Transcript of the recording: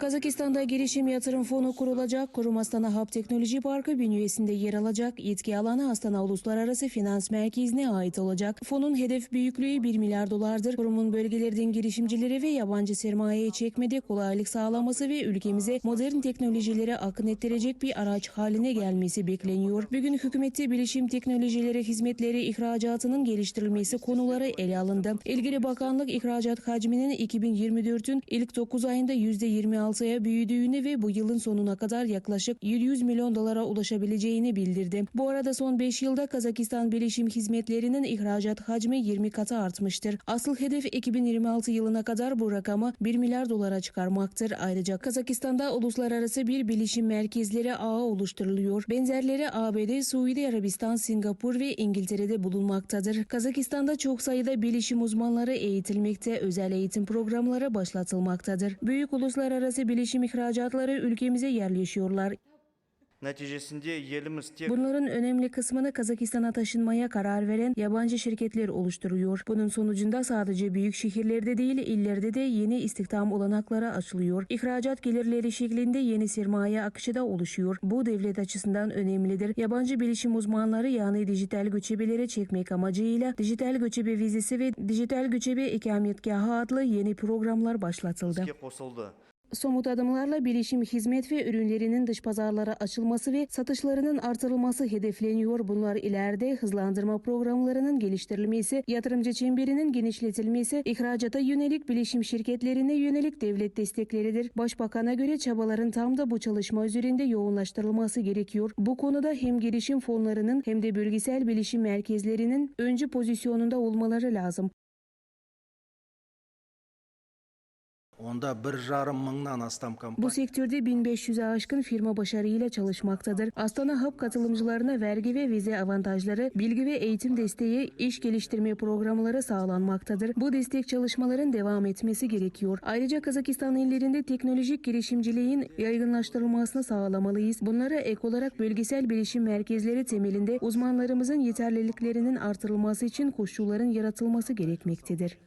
Kazakistan'da girişim yatırım fonu kurulacak. Kurum Astana Hub Teknoloji Parkı bünyesinde yer alacak. Yetki alanı Astana Uluslararası Finans Merkezi'ne ait olacak. Fonun hedef büyüklüğü 1 milyar dolardır. Kurumun bölgelerden girişimcilere ve yabancı sermayeye çekmede kolaylık sağlaması ve ülkemize modern teknolojilere akın ettirecek bir araç haline gelmesi bekleniyor. Bugün hükümette bilişim teknolojileri hizmetleri ihracatının geliştirilmesi konuları ele alındı. İlgili bakanlık ihracat hacminin 2024'ün ilk 9 ayında %26'ya büyüdüğünü ve bu yılın sonuna kadar yaklaşık 700 milyon dolara ulaşabileceğini bildirdi. Bu arada son 5 yılda Kazakistan bilişim hizmetlerinin ihracat hacmi 20 katı artmıştır. Asıl hedef 2026 yılına kadar bu rakamı 1 milyar dolara çıkarmaktır. Ayrıca Kazakistan'da uluslararası bir bilişim merkezleri ağı oluşturuluyor. Benzerleri ABD, Suudi Arabistan, Singapur ve İngiltere'de bulunmaktadır. Kazakistan'da çok sayıda bilişim uzmanları eğitilmekte, özel eğitim programları başlatılmaktadır. Büyük uluslararası uluslararası bilişim ihracatları ülkemize yerleşiyorlar. Neticesinde yerimiz... Bunların önemli kısmını Kazakistan'a taşınmaya karar veren yabancı şirketler oluşturuyor. Bunun sonucunda sadece büyük şehirlerde değil illerde de yeni istihdam olanakları açılıyor. İhracat gelirleri şeklinde yeni sermaye akışı da oluşuyor. Bu devlet açısından önemlidir. Yabancı bilişim uzmanları yani dijital göçebeleri çekmek amacıyla dijital göçebe vizesi ve dijital göçebe ikametgahı adlı yeni programlar başlatıldı. Somut adımlarla bilişim hizmet ve ürünlerinin dış pazarlara açılması ve satışlarının artırılması hedefleniyor. Bunlar ileride hızlandırma programlarının geliştirilmesi, yatırımcı çemberinin genişletilmesi, ihracata yönelik bilişim şirketlerine yönelik devlet destekleridir. Başbakan'a göre çabaların tam da bu çalışma üzerinde yoğunlaştırılması gerekiyor. Bu konuda hem gelişim fonlarının hem de bölgesel bilişim merkezlerinin öncü pozisyonunda olmaları lazım. Onda bir жарым мыңнан астам Bu компания sektörde 1500'e aşkın firma başarıyla çalışmaktadır. Astana Hub katılımcılarına vergi ve vize avantajları, bilgi ve eğitim desteği, iş geliştirme programları sağlanmaktadır. Bu destek çalışmaların devam etmesi gerekiyor. Ayrıca Kazakistan illerinde teknolojik girişimciliğin yaygınlaştırılmasını sağlamalıyız. Bunlara ek olarak bölgesel bilişim merkezleri temelinde uzmanlarımızın yeterliliklerinin artırılması için koşulların yaratılması gerekmektedir.